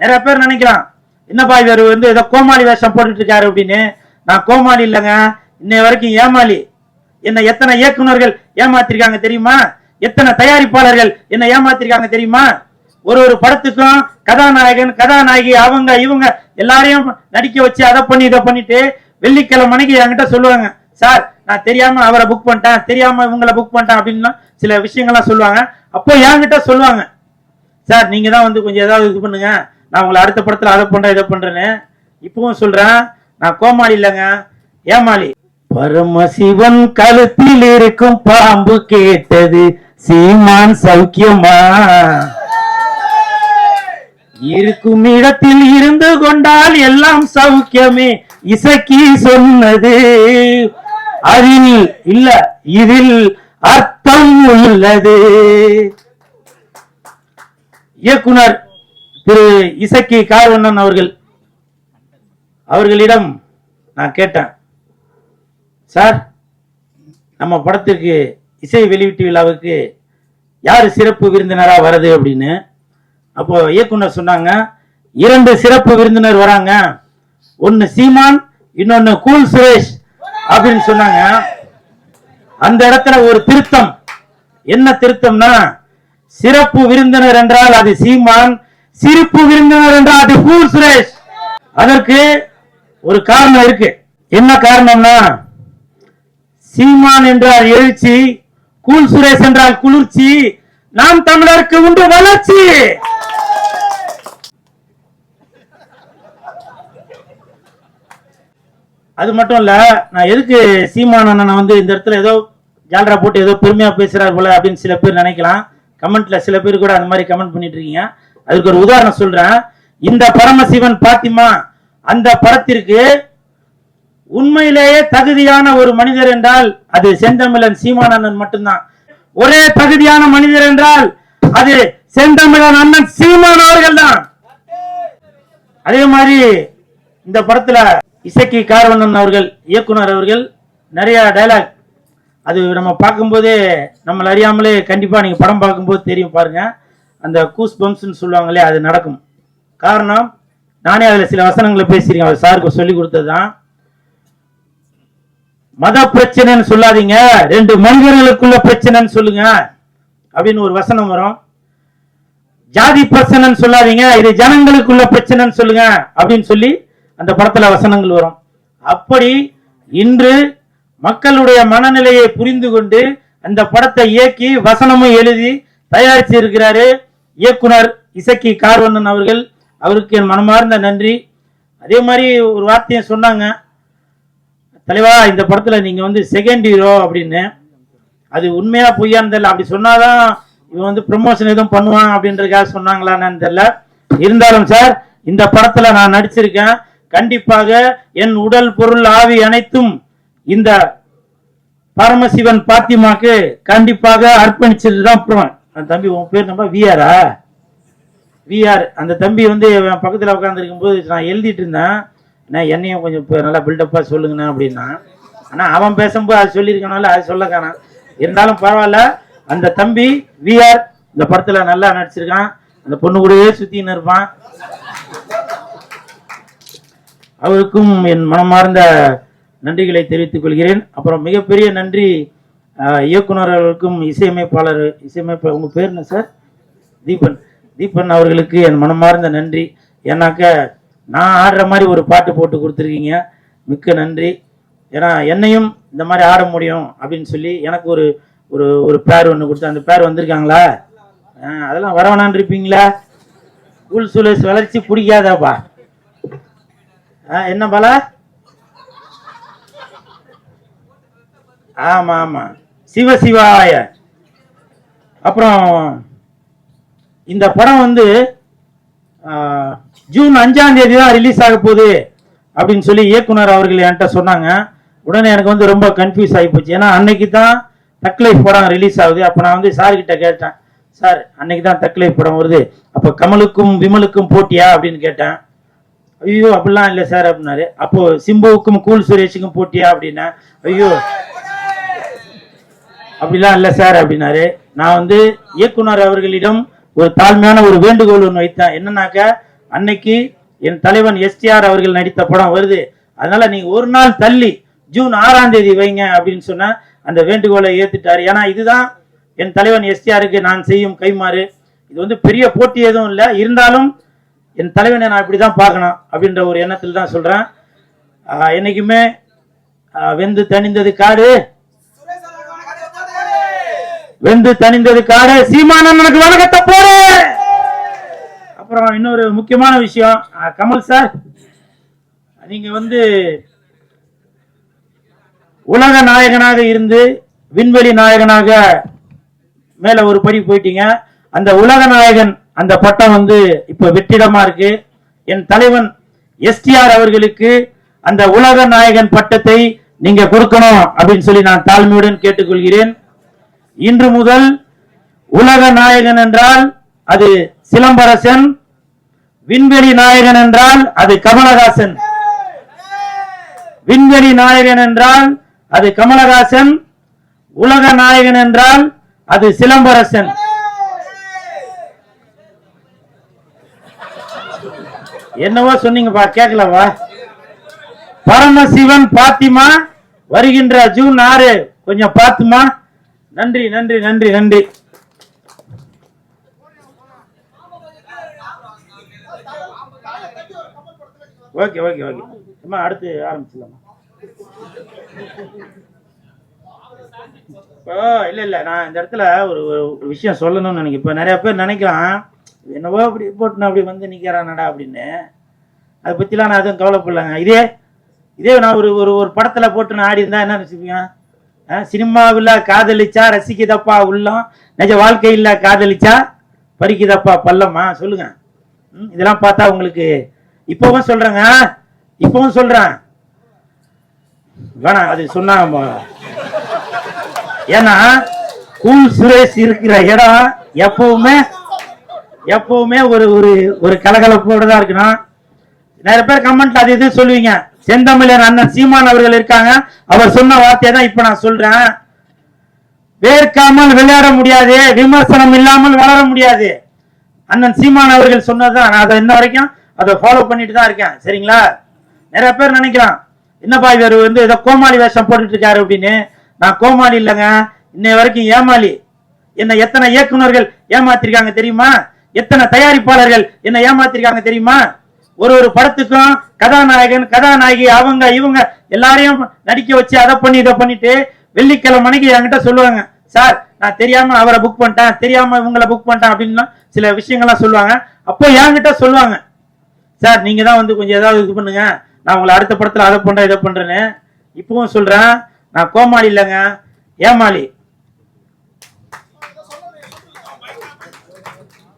நிறைய பேர் நினைக்கலாம் என்னப்பா இவர் வந்து ஏதோ கோமாளி வேஷம் போட்டுட்டு இருக்காரு அப்படின்னு. நான் கோமாளி இல்லைங்க. இன்னை வரைக்கும் ஏமாளி. என்ன எத்தனை இயக்குனர்கள் ஏமாத்திருக்காங்க தெரியுமா? எத்தனை தயாரிப்பாளர்கள் என்ன ஏமாத்திருக்காங்க தெரியுமா? ஒரு ஒரு படத்துக்கும் கதாநாயகன் கதாநாயகி அவங்க இவங்க எல்லாரையும் நடிக்க வச்சு அதை பண்ணி இதை பண்ணிட்டு வெள்ளிக்கிழமை மணிக்கு என்கிட்ட சொல்லுவாங்க சார் நான் தெரியாம அவரை புக் பண்ணிட்டேன் தெரியாம இவங்களை புக் பண்ணிட்டேன் அப்படின்னு சில விஷயங்கள்லாம் சொல்லுவாங்க. அப்போ என்கிட்ட சொல்லுவாங்க சார் நீங்க தான் வந்து கொஞ்சம் ஏதாவது இது பண்ணுங்க நான் உங்களை அடுத்த படத்துல அதை பண்றேன் இதை பண்றேன்னு இப்பவும் சொல்றேன். நான் கோமாளி இல்லைங்க. ஏமாளி. பரமசிவன் கழுத்தில் இருக்கும் பாம்பு கேட்டது சீமான் சௌக்கியமா? இருக்கும் இடத்தில் இருந்து கொண்டால் எல்லாம் சௌக்கியமே இசக்கி சொன்னது. அதில் இல்ல இதில் அர்த்தம் உள்ளது. இயக்குனர் திரு இசக்கி கார்வண்ணன் அவர்கள் அவர்களிடம் நான் கேட்டேன் சார் நம்ம படத்திற்கு இசை வெளியீட்டு விழாவுக்கு யார் சிறப்பு விருந்தினரா வருது அப்படின்னு அப்போ இயக்குனர் சொன்னாங்க இரண்டு சிறப்பு விருந்தினர் வராங்க. ஒன்னு சீமான் இன்னொன்னு கூல் சுரேஷ் அப்படின்னு சொன்னாங்க. அந்த இடத்துல ஒரு திருத்தம். என்ன திருத்தம்னா சிறப்பு விருந்தினர் என்றால் அது சீமான் சிரிப்பு விருந்தினர் என்றால் அது கூல் சுரேஷ் அதற்கு ஒரு காரணம் இருக்கு. என்ன காரணம்னா சீமான் என்றால் எழுச்சி கூல் சுரேஷ் என்றால் குளிர்ச்சி நாம் தமிழருக்கு உண்டு வளர்ச்சி. அது மட்டும் இல்ல நான் எதுக்கு சீமான் அண்ணனை வந்து இந்த இடத்துல ஏதோ ஜால்ரா போட்டு ஏதோ பெருமையா பேசுறாரு போல அப்படின்னு சில பேர் நினைக்கலாம். கமெண்ட்ல சில பேர் கூட அந்த மாதிரி கமெண்ட் பண்ணிட்டு இருக்கீங்க. அதுக்கு ஒரு உதாரணம் சொல்றேன். இந்த பரமசிவன் பாத்திமா அந்த படத்திற்கு உண்மையிலேயே தகுதியான ஒரு மனிதர் என்றால் அது செந்தமிழன் சீமானந்தன் மட்டும்தான். ஒரே தகுதியான மனிதர் என்றால் அது செந்தமிழன் அண்ணன் சீமான் அவர்கள் தான் அதே மாதிரி இந்த படத்துல இசக்கி கார்வண்ணன் அவர்கள் இயக்குனர் அவர்கள் நிறைய டைலாக் அது நம்ம பார்க்கும்போதே நம்மள அறியாமலே கண்டிப்பா நீங்க படம் பார்க்கும்போது தெரியும் பாருங்க. அந்த கூஸ் பம்ப்ஸ்னு சொல்லுவாங்களே அது நடக்கும். காரணம் நானே அதுல சில வசனங்களை பேசியிருக்கேன் அவர் சாருக்கு சொல்லி கொடுத்ததுதான். மத பிரச்சனைன்னு சொல்லாதீங்க ரெண்டு மனிதர்களுக்குள்ள பிரச்சனைன்னு சொல்லுங்க அப்படின்னு ஒரு வசனம் வரும். ஜாதி பிரச்சனைன்னு சொல்லாதீங்க இது ஜனங்களுக்குள்ள பிரச்சனைன்னு சொல்லுங்க அப்படின்னு சொல்லி அந்த படத்துல வசனங்கள் வரும். அப்படி இன்று மக்களுடைய மனநிலையை புரிந்து கொண்டு அந்த படத்தை இயக்கி வசனமும் எழுதி தயாரிச்சு இருக்கிறாரு இயக்குனர் இசக்கி கார்வண்ணன் அவர்கள் அவருக்கு என் மனமார்ந்த நன்றி. அதே மாதிரி ஒரு வார்த்தையை சொன்னாங்க. தலைவா இந்த படத்தில் நீங்கள் வந்து செகண்ட் ஹீரோ அப்படின்னு. அது உண்மையாக பொய்யான்னு தெரியல. அப்படி சொன்னாதான் இவன் வந்து ப்ரமோஷன் எதுவும் பண்ணுவான் அப்படின்றதுக்காக சொன்னாங்களான்னு தெரியல. இருந்தாலும் சார் இந்த படத்தில் நான் நடிச்சிருக்கேன். கண்டிப்பாக என் உடல் பொருள் ஆவி அனைத்தும் இந்த பரமசிவன் பாத்திமாக்கு கண்டிப்பாக அர்ப்பணிச்சது தான் அப்புறம் தம்பி உன் பேர் நம்ம விஆரா விஆர் அந்த தம்பி வந்து என் பக்கத்தில் உட்காந்துருக்கும் போது நான் எழுதிட்டு இருந்தேன். நான் என்னையும் கொஞ்சம் இப்போ நல்லா பில்டப்பாக சொல்லுங்கண்ணா அப்படின்னா. ஆனால் அவன் பேசும்போது அது சொல்லியிருக்கனால அது சொல்ல இருந்தாலும் பரவாயில்ல. அந்த தம்பி விஆர் இந்த படத்தில் நல்லா நடிச்சிருக்கான். அந்த பொண்ணு கூடவே சுற்றின்னு இருப்பான். அவருக்கும் என் மனமார்ந்த நன்றிகளை தெரிவித்துக் கொள்கிறேன். அப்புறம் மிகப்பெரிய நன்றி இயக்குநர்களுக்கும் இசையமைப்பாளர் இசையமைப்ப உங்கள் பேர் என்ன சார்? தீபன். தீபன் அவர்களுக்கு என் மனமார்ந்த நன்றி. ஏன்னாக்க நான் ஆடுற மாதிரி ஒரு பாட்டு போட்டு கொடுத்துருக்கீங்க. மிக்க நன்றி. ஏன்னா என்னையும் இந்த மாதிரி ஆட முடியும் அப்படின்னு சொல்லி எனக்கு ஒரு ஒரு ஒரு பேர் ஒன்று கொடுத்து. அந்த பேர் வந்திருக்காங்களா? அதெல்லாம் வரவனான் இருப்பீங்களா? கூல் சுலேஷ் வளர்ச்சி பிடிக்காதாப்பா. ஆ, என்ன பல? ஆமாம் ஆமாம் சிவசிவாய அப்புறம் இந்த படம் வந்து ஜூன் அஞ்சாம் தேதி தான் ரிலீஸ் ஆக போகுது அப்படின்னு சொல்லி இயக்குனர் அவர்கள் என்கிட்ட சொன்னாங்க. உடனே எனக்கு வந்து ரொம்ப கன்ஃபியூஸ் ஆகி போச்சு. ஏன்னா அன்னைக்கு தான் தக்லைஃப் படம் ரிலீஸ் ஆகுது. அப்போ நான் வந்து சார்கிட்ட கேட்டேன். சார் அன்னைக்கு தான் தக்லைஃப் படம் வருது. அப்போ கமலுக்கும் விமலுக்கும் போட்டியா? அப்படின்னு கேட்டேன். ஐயோ அப்படிலாம் இல்லை சார் அப்படின்னாரு. அப்போ சிம்புவுக்கும் கூல் சுரேஷுக்கும் போட்டியா? அப்படின்னா ஐயோ அப்படிலாம் இல்லை சார் அப்படின்னாரு. நான் வந்து இயக்குனர் அவர்களிடம் ஒரு தாழ்மையான ஒரு வேண்டுகோள் ஒன்று வைத்தேன். என்னன்னாக்க அன்னைக்கு என் தலைவன் எஸ்டிஆர் அவர்கள் நடித்த படம் வருது. அதனால நீங்க ஒரு நாள் தள்ளி ஜூன் ஆறாம் தேதி வைங்க அப்படின்னு சொன்ன அந்த வேண்டுகோளை ஏத்துட்டாரு. ஏன்னா இதுதான் என் தலைவன் எஸ்டிஆருக்கு நான் செய்யும் கைமாறு இது வந்து பெரிய போட்டி எதுவும் இல்லை. இருந்தாலும் என் தலைவனை நான் இப்படி தான் பார்க்கணும் அப்படின்ற ஒரு எண்ணத்தில் தான் சொல்கிறேன் என்றைக்குமே வெந்து தணிந்தது காடு. வெந்து தனிந்ததுக்காக காடு சீமானனுக்கு வணக்கத்தை போடு. அப்புறம் இன்னொரு முக்கியமான விஷயம் கமல் சார் நீங்க வந்து உலக நாயகனாக இருந்து விண்வெளி நாயகனாக மேல ஒரு படி போயிட்டீங்க. அந்த உலக நாயகன் அந்த பட்டம் வந்து இப்ப வெற்றிடமா இருக்கு. என் தலைவன் எஸ்டிஆர் அவர்களுக்கு அந்த உலக நாயகன் பட்டத்தை நீங்க கொடுக்கணும் அப்படின்னு சொல்லி நான் தாழ்மையுடன் கேட்டுக்கொள்கிறேன். இன்று முதல் உலக நாயகன் என்றால் அது சிலம்பரசன் விண்வெளி நாயகன் என்றால் அது கமலஹாசன். விண்வெளி நாயகன் என்றால் அது கமலஹாசன் உலக நாயகன் என்றால் அது சிலம்பரசன். என்னவோ சொன்னீங்கப்பா கேட்கலவா? பரமசிவன் பாத்திமா வருகின்ற ஜூன் ஆறு கொஞ்சம் பாத்துமா? நன்றி நன்றி நன்றி நன்றி. Okay okay okay. அம்மா அடுத்து ஆரம்பிச்சிடலாமா? இப்போ இல்லை இல்லை. நான் இந்த இடத்துல ஒரு ஒரு விஷயம் சொல்லணும்னு நினைக்கிறேன். இப்போ நிறைய பேர் நினைக்கலாம் என்னவோ அப்படி போட்டு அப்படி வந்து நிற்கிறானடா அப்படின்னு. அதை பற்றிலாம் நான் எதுவும் கவலைப்படலங்க. இதே இதே நான் ஒரு ஒரு ஒரு படத்தில் போட்டு நான் ஆடி இருந்தால் என்ன நினச்சிப்பீங்க? சினிமாவில் காதலிச்சா ரசிக்குதப்பா உள்ளம். நிஜ வாழ்க்கையில் காதலிச்சா பறிக்குதப்பா பல்லம்மா சொல்லுங்க. ம், இதெல்லாம் பார்த்தா உங்களுக்கு இப்பவும் சொல்றேங்க. இப்பவும் சொல்றேன். வேணாம் அது சொன்னா ஏன்னா கூல் சுரேஷ் இருக்கிற இடம் எப்பவுமே எப்பவுமே ஒரு ஒரு ஒரு கலகலப்போடு தான் இருக்கணும். நிறைய பேர் கமெண்ட் அது இது சொல்லுவீங்க. செந்தமிழர் அண்ணன் சீமான் அவர்கள் இருக்காங்க. அவர் சொன்ன வார்த்தையை தான் இப்ப நான் சொல்றேன். வேர்க்காமல் விளையாட முடியாது விமர்சனம் இல்லாமல் வளர முடியாது. அண்ணன் சீமான் அவர்கள் சொன்னதுதான். நான் அதை இன்ன வரைக்கும் அதை ஃபாலோ பண்ணிட்டு தான் இருக்கேன். சரிங்களா? நிறைய பேர் நினைக்கிறான் என்னப்பா இவர் வந்து ஏதோ கோமாளி வேஷம் போட்டுட்டு இருக்காரு அப்படின்னு. நான் கோமாளி இல்லைங்க. இன்னை வரைக்கும் ஏமாளி. என்னை எத்தனை இயக்குனர்கள் ஏமாத்திருக்காங்க தெரியுமா? எத்தனை தயாரிப்பாளர்கள் என்னை ஏமாத்திருக்காங்க தெரியுமா? ஒரு ஒரு படத்துக்கும் கதாநாயகன் கதாநாயகி அவங்க இவங்க எல்லாரையும் நடிக்க வச்சு அதை பண்ணி இதை பண்ணிட்டு வெள்ளிக்கிழமை மணிக்கு என்கிட்ட சொல்லுவாங்க சார் நான் தெரியாம அவரை புக் பண்ணிட்டேன் தெரியாம இவங்கள புக் பண்ணிட்டேன் அப்படின்னு சில விஷயங்கள்லாம் சொல்லுவாங்க. அப்போ என்கிட்ட சொல்லுவாங்க சார் நீங்க தான் வந்து கொஞ்சம் ஏதாவது இது பண்ணுங்க நான் உங்களை அடுத்த படத்துல அதை பண்றேன் இதை பண்றேன்னு. இப்பவும் சொல்றேன் நான் கோமாளி இல்லைங்க ஏமாளி.